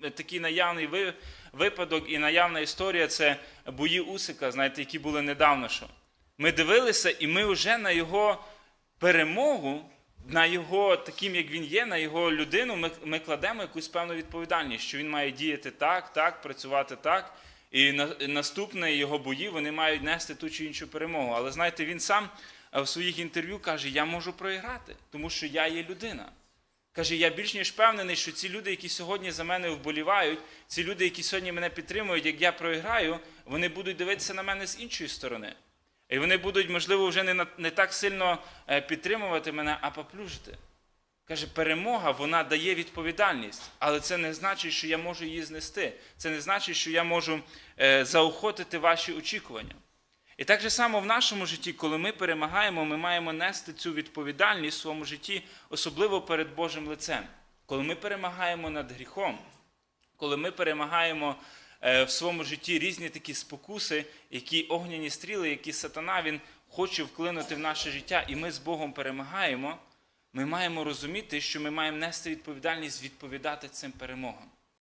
такий наявний випадок і наявна історія це бої Усика, знаєте, які були недавно. Що. Ми дивилися, і ми вже на його перемогу, на його таким, як він є, на його людину, ми, ми кладемо якусь певну відповідальність, що він має діяти так, так, працювати так. І на, наступні його бої вони мають нести ту чи іншу перемогу. Але знаєте, він сам е, в своїх інтерв'ю каже: Я можу програти, тому що я є людина. Каже, я більш ніж впевнений, що ці люди, які сьогодні за мене вболівають, ці люди, які сьогодні мене підтримують, як я програю, вони будуть дивитися на мене з іншої сторони. І вони будуть, можливо, вже не, не так сильно е, підтримувати мене, а поплюжити. Каже, перемога вона дає відповідальність, але це не значить, що я можу її знести. Це не значить, що я можу е, заохотити ваші очікування. І так же само в нашому житті, коли ми перемагаємо, ми маємо нести цю відповідальність в своєму житті, особливо перед Божим лицем. Коли ми перемагаємо над гріхом, коли ми перемагаємо е, в своєму житті різні такі спокуси, які огняні стріли, які сатана він хоче вклинути в наше життя, і ми з Богом перемагаємо, ми маємо розуміти, що ми маємо нести відповідальність відповідати цим перемогам.